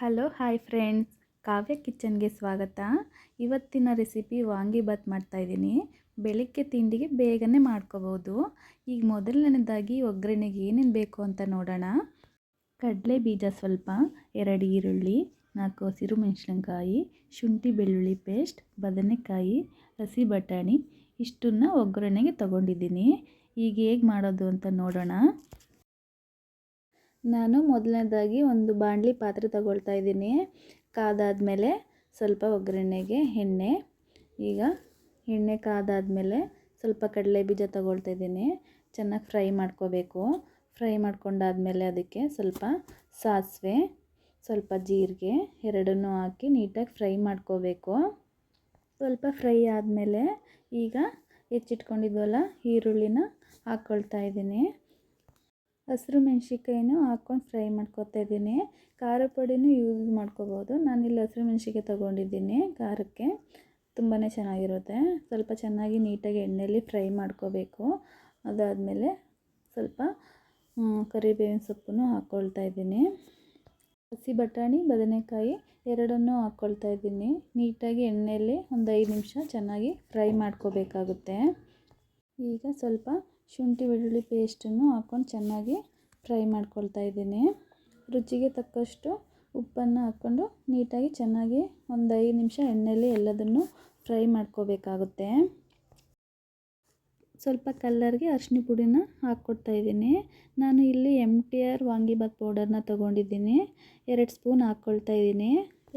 Hello, hi friends. ಕಾವ್ಯ ಕಿಚನ್ಗೆ ಸ್ವಾಗತ. ಇವತ್ತಿನ ರೆಸಿಪಿ ವಾಂಗಿಬಾತ್ ಮಾಡ್ತಾಯಿದ್ದೀನಿ ಬೆಳಿಗ್ಗೆ ತಿಂಡಿಗೆ ಬೇಗನೆ ಮಾಡ್ಕೋಬೋದು. ಈಗ ಮೊದಲನೇದಾಗಿ ಒಗ್ಗರಣೆಗೆ ಏನೇನು ಬೇಕು ಅಂತ ನೋಡೋಣ. ಕಡಲೆ ಬೀಜ ಸ್ವಲ್ಪ, ಎರಡು ಈರುಳ್ಳಿ, ನಾಲ್ಕು ಹಸಿರು ಮೆಣಸಿನಕಾಯಿ, ಶುಂಠಿ ಬೆಳ್ಳುಳ್ಳಿ ಪೇಸ್ಟ್, ಬದನೆಕಾಯಿ, ಹಸಿ ಬಟಾಣಿ, ಇಷ್ಟನ್ನು ಒಗ್ಗರಣೆಗೆ ತಗೊಂಡಿದ್ದೀನಿ. ಈಗ ಹೇಗೆ ಮಾಡೋದು ಅಂತ ನೋಡೋಣ. ನಾನು ಮೊದಲನೇದಾಗಿ ಒಂದು ಬಾಣಲಿ ಪಾತ್ರೆ ತಗೊಳ್ತಾ ಇದ್ದೀನಿ. ಕಾದಾದಮೇಲೆ ಸ್ವಲ್ಪ ಒಗ್ಗರಣೆಗೆ ಎಣ್ಣೆ. ಈಗ ಎಣ್ಣೆ ಕಾದಾದಮೇಲೆ ಸ್ವಲ್ಪ ಕಡಲೆ ಬೀಜ ತಗೊಳ್ತಾ ಇದ್ದೀನಿ. ಚೆನ್ನಾಗಿ ಫ್ರೈ ಮಾಡ್ಕೋಬೇಕು. ಫ್ರೈ ಮಾಡ್ಕೊಂಡಾದಮೇಲೆ ಅದಕ್ಕೆ ಸ್ವಲ್ಪ ಸಾಸಿವೆ, ಸ್ವಲ್ಪ ಜೀರಿಗೆ ಎರಡನ್ನೂ ಹಾಕಿ ನೀಟಾಗಿ ಫ್ರೈ ಮಾಡ್ಕೋಬೇಕು. ಸ್ವಲ್ಪ ಫ್ರೈ ಆದಮೇಲೆ ಈಗ ಹೆಚ್ಚಿಟ್ಕೊಂಡಿದ್ವಲ್ಲ, ಈರುಳ್ಳಿನ ಹಾಕ್ಕೊಳ್ತಾ ಇದ್ದೀನಿ. ಹಸಿರು ಮೆಣ್ಸಿನ್ಕಾಯಿನೂ ಹಾಕ್ಕೊಂಡು ಫ್ರೈ ಮಾಡ್ಕೊತಾ ಇದ್ದೀನಿ. ಖಾರ ಪುಡಿನೂ ಯೂಸ್ ಮಾಡ್ಕೋಬೋದು. ನಾನಿಲ್ಲಿ ಹಸಿರು ಮೆಣ್ಸಿಕಾಯಿ ತೊಗೊಂಡಿದ್ದೀನಿ ಖಾರಕ್ಕೆ. ತುಂಬಾ ಚೆನ್ನಾಗಿರುತ್ತೆ. ಸ್ವಲ್ಪ ಚೆನ್ನಾಗಿ ನೀಟಾಗಿ ಎಣ್ಣೆಯಲ್ಲಿ ಫ್ರೈ ಮಾಡ್ಕೋಬೇಕು. ಅದಾದಮೇಲೆ ಸ್ವಲ್ಪ ಕರಿಬೇವಿನ ಸೊಪ್ಪನ್ನು ಹಾಕ್ಕೊಳ್ತಾ ಇದ್ದೀನಿ. ಹಸಿ ಬಟಾಣಿ, ಬದನೆಕಾಯಿ ಎರಡನ್ನೂ ಹಾಕ್ಕೊಳ್ತಾ ಇದ್ದೀನಿ. ನೀಟಾಗಿ ಎಣ್ಣೆಯಲ್ಲಿ ಒಂದು ಐದು ನಿಮಿಷ ಚೆನ್ನಾಗಿ ಫ್ರೈ ಮಾಡ್ಕೋಬೇಕಾಗುತ್ತೆ. ಈಗ ಸ್ವಲ್ಪ ಶುಂಠಿ ಬೆಳ್ಳುಳ್ಳಿ ಪೇಸ್ಟನ್ನು ಹಾಕ್ಕೊಂಡು ಚೆನ್ನಾಗಿ ಫ್ರೈ ಮಾಡ್ಕೊಳ್ತಾ ಇದ್ದೀನಿ. ರುಚಿಗೆ ತಕ್ಕಷ್ಟು ಉಪ್ಪನ್ನು ಹಾಕ್ಕೊಂಡು ನೀಟಾಗಿ ಚೆನ್ನಾಗಿ ಒಂದು ಐದು ನಿಮಿಷ ಎಣ್ಣೆಯಲ್ಲಿ ಎಲ್ಲದನ್ನು ಫ್ರೈ ಮಾಡ್ಕೋಬೇಕಾಗುತ್ತೆ. ಸ್ವಲ್ಪ ಕಲ್ಲರ್ಗೆ ಅರಿಶಿನ ಪುಡಿನ ಹಾಕ್ಕೊಡ್ತಾ ಇದ್ದೀನಿ. ನಾನು ಇಲ್ಲಿ ಎಂ ಟಿ ಆರ್ ವಾಂಗಿಬಾತ್ ಪೌಡರ್ನ ತೊಗೊಂಡಿದ್ದೀನಿ. ಎರಡು ಸ್ಪೂನ್ ಹಾಕ್ಕೊಳ್ತಾ ಇದ್ದೀನಿ.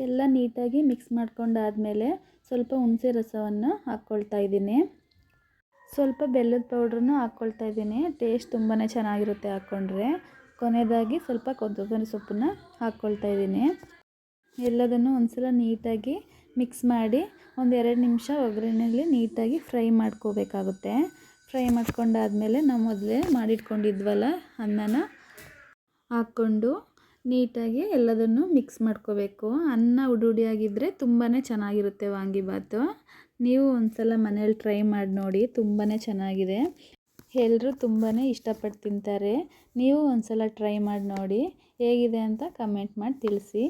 ಎಲ್ಲ ನೀಟಾಗಿ ಮಿಕ್ಸ್ ಮಾಡ್ಕೊಂಡಾದಮೇಲೆ ಸ್ವಲ್ಪ ಹುಣಸೆ ರಸವನ್ನು ಹಾಕ್ಕೊಳ್ತಾ ಇದ್ದೀನಿ. ಸ್ವಲ್ಪ ಬೆಲ್ಲದ ಪೌಡ್ರನ್ನು ಹಾಕ್ಕೊಳ್ತಾ ಇದ್ದೀನಿ. ಟೇಸ್ಟ್ ತುಂಬಾ ಚೆನ್ನಾಗಿರುತ್ತೆ ಹಾಕ್ಕೊಂಡ್ರೆ. ಕೊನೆಯದಾಗಿ ಸ್ವಲ್ಪ ಕೊತ್ತಂಬರಿ ಸೊಪ್ಪನ್ನು ಹಾಕ್ಕೊಳ್ತಾ ಇದ್ದೀನಿ. ಎಲ್ಲದನ್ನು ಒಂದ್ಸಲ ನೀಟಾಗಿ ಮಿಕ್ಸ್ ಮಾಡಿ ಒಂದು ಎರಡು ನಿಮಿಷ ಒಗ್ಗರಣೆಯಲ್ಲಿ ನೀಟಾಗಿ ಫ್ರೈ ಮಾಡ್ಕೋಬೇಕಾಗುತ್ತೆ. ಫ್ರೈ ಮಾಡ್ಕೊಂಡಾದಮೇಲೆ ನಾವು ಮೊದಲೇ ಮಾಡಿಟ್ಕೊಂಡಿದ್ವಲ್ಲ ಅನ್ನನ ಹಾಕ್ಕೊಂಡು ನೀಟಾಗಿ ಎಲ್ಲದನ್ನು ಮಿಕ್ಸ್ ಮಾಡ್ಕೋಬೇಕು. ಅನ್ನ ಉಡುಡಿಯಾಗಿದ್ದರೆ ತುಂಬಾ ಚೆನ್ನಾಗಿರುತ್ತೆ ವಾಂಗಿಬಾತು ನೀವು ಒಂದ್ಸಲ ಮನೇಲಿ ಟ್ರೈ ಮಾಡಿ ನೋಡಿ ತುಂಬಾ ಚೆನ್ನಾಗಿದೆ. ಎಲ್ಲರೂ ತುಂಬಾ ಇಷ್ಟಪಟ್ಟು ತಿಂತಾರೆ. ನೀವು ಒಂದು ಸಲ ಟ್ರೈ ಮಾಡಿ ನೋಡಿ, ಹೇಗಿದೆ ಅಂತ ಕಮೆಂಟ್ ಮಾಡಿ ತಿಳಿಸಿ.